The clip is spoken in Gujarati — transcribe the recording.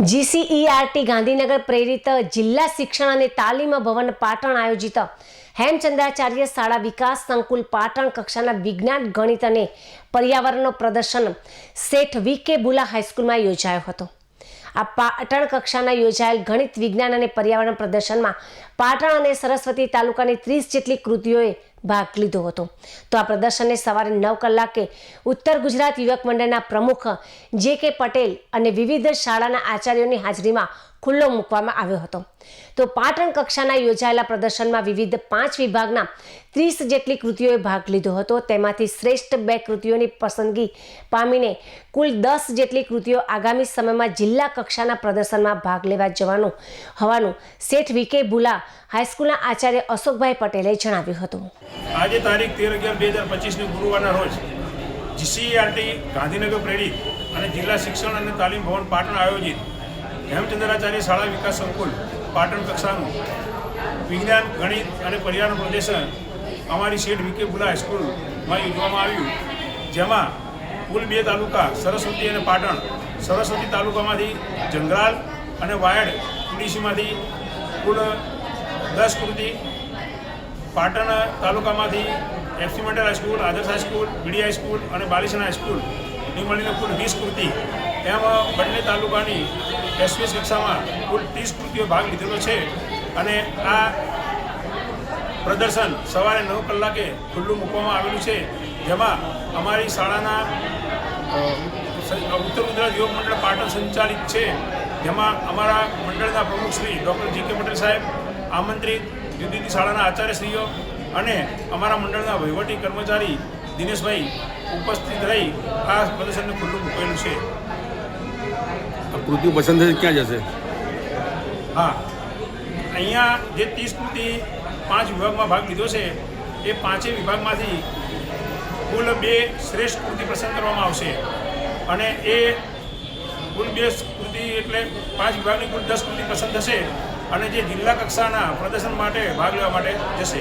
જીસીઈઆરટી ગાંધીનગર પ્રેરિત જિલ્લા શિક્ષણ અને તાલીમ ભવન પાટણ આયોજિત હેમચંદ્રાચાર્ય શાળા વિકાસ સંકુલ પાટણ કક્ષાના વિજ્ઞાન, ગણિત અને પર્યાવરણનો પ્રદર્શન શેઠ વી કે બુલા હાઈસ્કૂલમાં યોજાયો હતો. આ પાટણ કક્ષાના યોજાયેલ ગણિત, વિજ્ઞાન અને પર્યાવરણ પ્રદર્શનમાં પાટણ અને સરસ્વતી તાલુકાની ત્રીસ જેટલી કૃતિઓએ ભાગ લીધો હતો. તો આ પ્રદર્શનને સવારે નવ કલાકે ઉત્તર ગુજરાત યુવક મંડળના પ્રમુખ જે કે પટેલ અને વિવિધ શાળાના આચાર્યોની હાજરીમાં ખુલ્લો મૂકવામાં આવ્યો હતો. તો પાટણ કક્ષાના યોજાયેલા પ્રદર્શનમાં વિવિધ પાંચ વિભાગના ત્રીસ જેટલી કૃતિઓએ ભાગ લીધો હતો. તેમાંથી શ્રેષ્ઠ બે કૃતિઓની પસંદગી પામીને કુલ દસ જેટલી કૃતિઓ આગામી સમયમાં જિલ્લા કક્ષાના પ્રદર્શનમાં ભાગ લેવા જવાનું હોવાનું શેઠ વિકે ભુલા હાઈસ્કૂલના આચાર્ય અશોકભાઈ પટેલે જણાવ્યું હતું. આજે તારીખ તેર અગિયાર બે હજાર પચીસની ગુરુવારના રોજ જીસીઆરટી ગાંધીનગર પ્રેરિત અને જિલ્લા શિક્ષણ અને તાલીમ ભવન પાટણ આયોજિત હેમચંદ્રાચાર્ય શાળા વિકાસ સંકુલ, પાટણ કક્ષાનું વિજ્ઞાન, ગણિત અને પર્યાવરણ પ્રદર્શન અમારી શેઠ વિકે બુલા હાઈસ્કૂલમાં યોજવામાં આવ્યું. જેમાં કુલ બે તાલુકા, સરસ્વતી અને પાટણ. સરસ્વતી તાલુકામાંથી જંગરાલ અને વાયડ પીડીસીમાંથી કુલ દસ કૃતિ. પાટણ તાલુકામાંથી એફસી મંડળ high school Adarsh high school BD high school અને બાલિસન હાઈસ્કૂલની મળીને કુલ વીસ કૃતિ. એમ બંને તાલુકાની એસવીએસ કક્ષામાં કુલ ત્રીસ કૃતિઓ ભાગ લીધેલો છે. અને આ પ્રદર્શન સવારે નવ કલાકે ખુલ્લું મૂકવામાં આવેલું છે. જેમાં અમારી શાળાના ઉત્તર ગુજરાત યુવક મંડળ પાટણ સંચાલિત છે. જેમાં અમારા મંડળના પ્રમુખ શ્રી ડૉક્ટર જી કે પટેલ સાહેબ, આમંત્રિત જુદી શાળાના આચાર્યશ્રીઓ અને અમારા મંડળના વહીવટી કર્મચારી દિનેશભાઈ ઉપસ્થિત રહી આ પ્રદર્શનને ખુલ્લું મૂકેલું છે. આ કૃતિ પસંદ થશે, ક્યાં જશે? હા. અહીંયા જે ત્રીસ કૃતિ પાંચ વિભાગમાં ભાગ લીધો છે, એ પાંચેય વિભાગમાંથી કુલ બે શ્રેષ્ઠ કૃતિ પસંદ કરવામાં આવશે. અને એ કુલ બે કૃતિ એટલે પાંચ વિભાગની કુલ દસ કૃતિ પસંદ થશે અને જે જિલ્લા કક્ષાના પ્રદર્શન માટે ભાગ લેવા માટે જશે.